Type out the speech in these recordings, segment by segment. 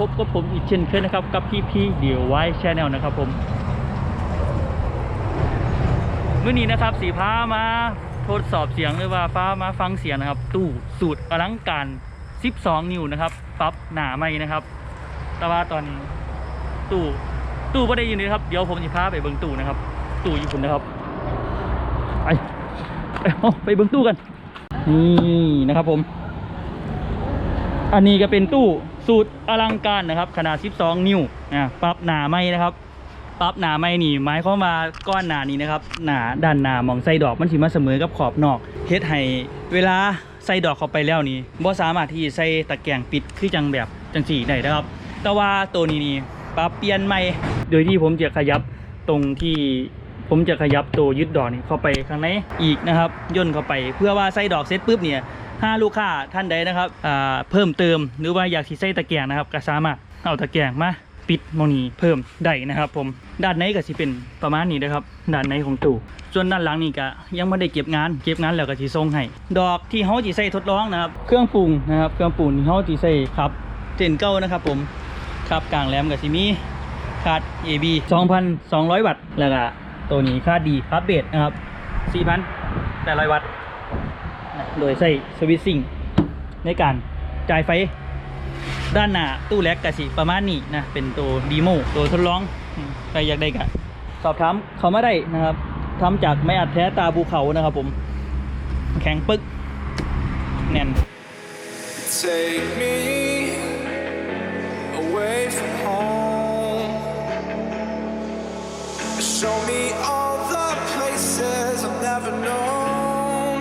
พบกับผมอีกเช่นเคยนะครับ กับพี่พี่เดี๋ยวไว้ชแนลนะครับผมเมื่อนี้นะครับสีฟ้ามาทดสอบเสียงหรือว่าฟ้ามาฟังเสียงนะครับ ตู้สูตรอลังการ 12 นิ้วนะครับปรับหนาไม่นะครับ แต่ว่าตอนนี้ตู้ตู้ไม่ได้ยินเลยครับ เดี๋ยวผมจะพาไปเบิ้งตู้นะครับ ตู้ญี่ปุ่นนะครับไปไปเอาไปเบิ้งตู้กันนี่นะครับผม อันนี้ก็เป็นตู้ สูตรอลังการนะครับ ขนาด 12 นิ้วนะปรับหนาไม่นะครับปรับหนาไม่นี่หมายความาก้อนหนานี้นะครับหนาด้านหนามองใส่ดอกมันสิมาเสมอกับขอบนอกเฮ็ดให้เวลาใส่ดอกเข้าไปแล้วนี่บ่สามารถที่ใส่ตะแกรงปิดคือจังแบบจังสีได้นะครับ แต่ว่าตัวนี้นี่ปรับเปลี่ยนใหม่ โดยที่ผมจะขยับตรงที่ ผมจะขยับตัวยึดดอกนี่เข้าไปข้างในอีกนะครับย่นเข้าไป เพื่อว่าใส่ดอกเสร็จปุ๊บเนี่ยถ้าลูกค้าท่านใดนะครับอ่าเพิ่มเติมหรือว่าอยากที่ใส่ตะแกรงนะครับก็สามารถเอาตะแกรงมาปิดมองนี้เพิ่มได้นะครับ ผมด้านในก็สิเป็นประมาณนี้นะครับด้านในของตู้ส่วนด้านหลังนี่ก็ยังไม่ได้เก็บงานเก็บงานแล้วก็สิส่งให้ดอกที่เฮาสิใส่ทดลองนะครับเครื่องปรุงนะครับเครื่องปรุงที่เฮาสิใส่ครับเจนเก้านะครับผมครับกลางแหลมก็สิมีคาด AB 2,200 วัตต์แล้วก็ ตัวนี้ค่าดีครับเบสนะครับ4,800วัตต์โดยใส่สวิตซิ่งในการจ่ายไฟ ด้านหน้าตู้แล็กกะสิประมาณนี้นะ เป็นตัวดีโมตัวทดลองใครอยากได้กะสอบถามเขามาได้นะครับทำจากไม้อัดแท้ตาภูเขานะครับผม แข็งปึ๊ก แน่น Take me Show me all the places I've never known.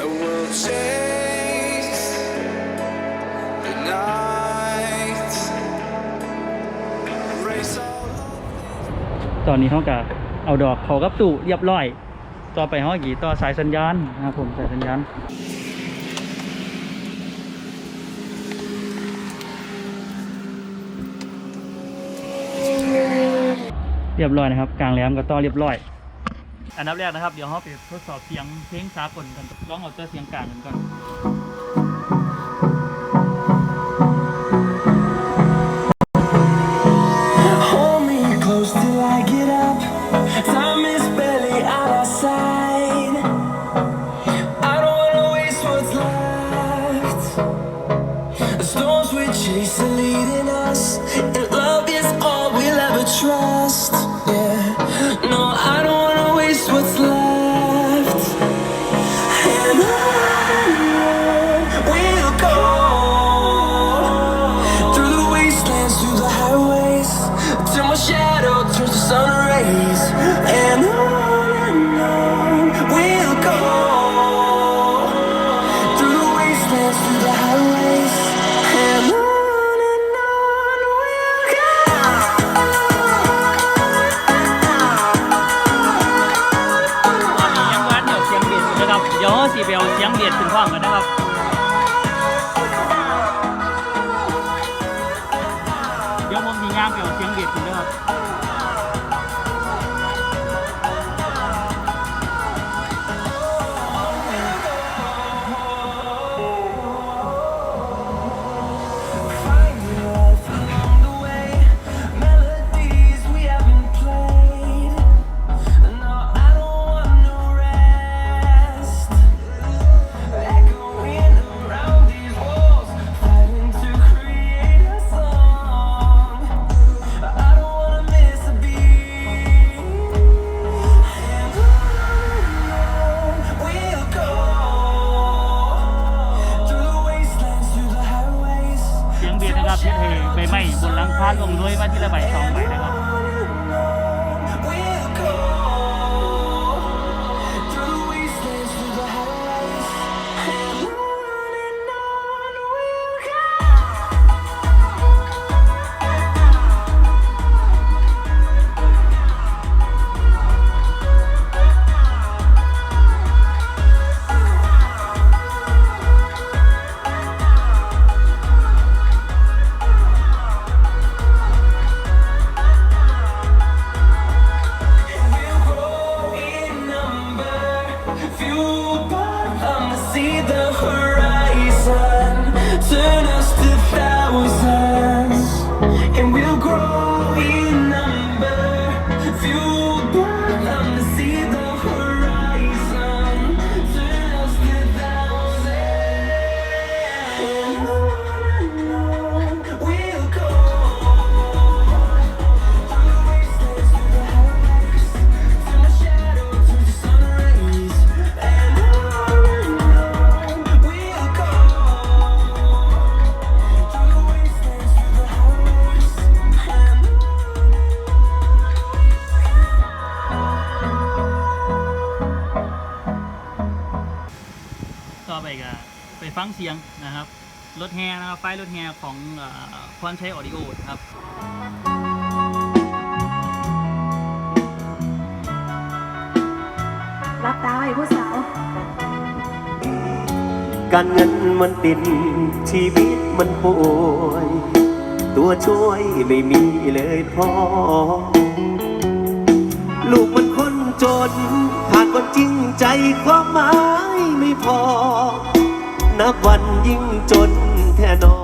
And we'll chase the night. Race all ตอนนี้เขาก็เอาดอกเขากับตู้เรียบร้อย ต่อไปเขากี่ต่อสายสัญญาณนะครับผมสายสัญญาณ เรียบร้อยนะครับ กลางแหลมก็ต่อเรียบร้อย อันดับแรกนะครับ เดี๋ยวเขาไปทดสอบเสียงเพลงสากลกันลองเอาตัวเสียงกลางกันก่อน พลาดลงด้วยว่าที่ละใบสองใบนะครับ งเสียงนะครับ รถแฮนะครับไฟล์รถแฮของเอ่อพรชัยออดิโอครับรับตาไว้ผู้สาว การเงินมันติดชีวิตมันป่วย ตัวช่วยไม่มีเลยพ่อลูกมันคนจน ขาดคนจริงใจความหมายไม่พอ นับวันยิ่งจนแท่นอ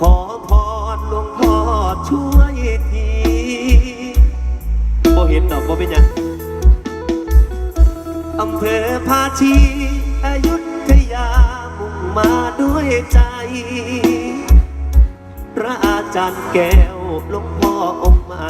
ขอพรหลวงพ่อช่วยทีบ่เห็นดอกบ่เป็นยังอำเภอภาชีอยุธยามุ่งมาด้วยใจ พระอาจารย์แก้วหลวงพ่อองค์ใหม่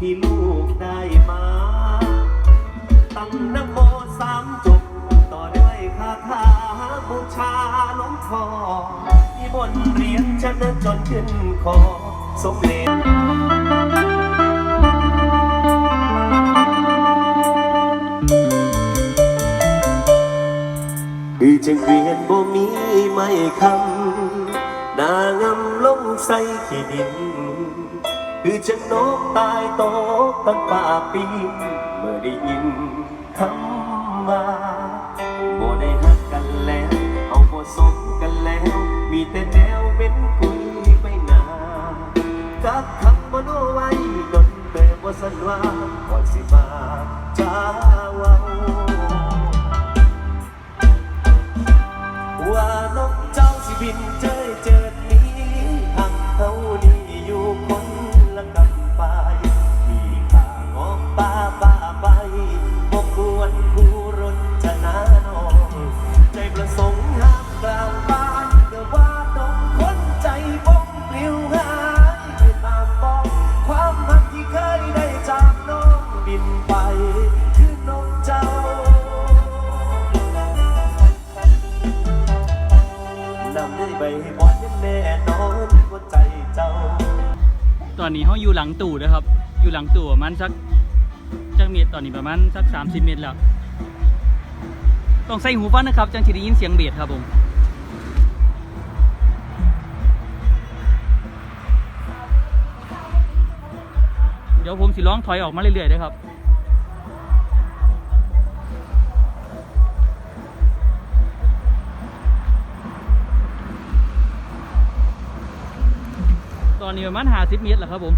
ที่ลูกได้มา ตั้งนโมสามจบ ต่อด้วยคาถาบูชาหลวงพ่อมีบนเรียนชนะจนขึ้นคอสมเด็จือจึงเวียนบ่มีไม่คำนางำลงใส่ขี้ดิน คือจังนกตายโตกตั้งป่าปี เมื่อได้ยินคำว่าบ่ได้หักกันแล้ว เอาบ่สมกันแล้ว มีแต่แนวเป็นคุยไปหนากักคำบ่โนไว้ดนเตบ่สันว่าก่อนสิมาจ้าเว้าว่านกเจ้าสิบิน เขาอยู่หลังตู่นะครับ อยู่หลังตู่ประมาณสักจักเมตรตอนนี้ประมาณสัก 30 เมตรแล้ว ต้องใส่หูฟังนะครับจังที่ได้ยินเสียงเบียดครับผมเดี๋ยวผมสิร้องถอยออกมาเรื่อยๆนะครับ นนี้ประมาณ50เมตรแล้วครับผม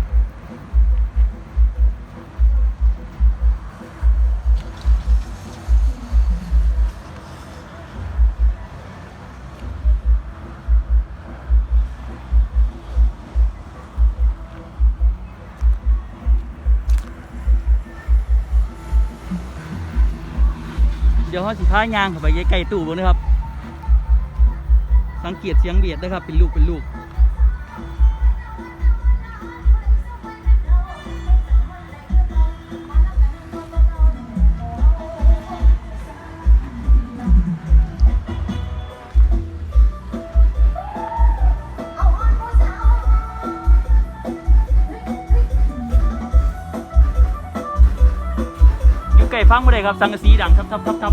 เดี๋ยวเขาสิพายางเข้าไปใกล้ตู้บงนะครับ สังเกตเสียงเบียดนะครับ เป็นลูกเป็นลูก ฟังไม่ได้ครับสังกะสีดังทับทับทับทับ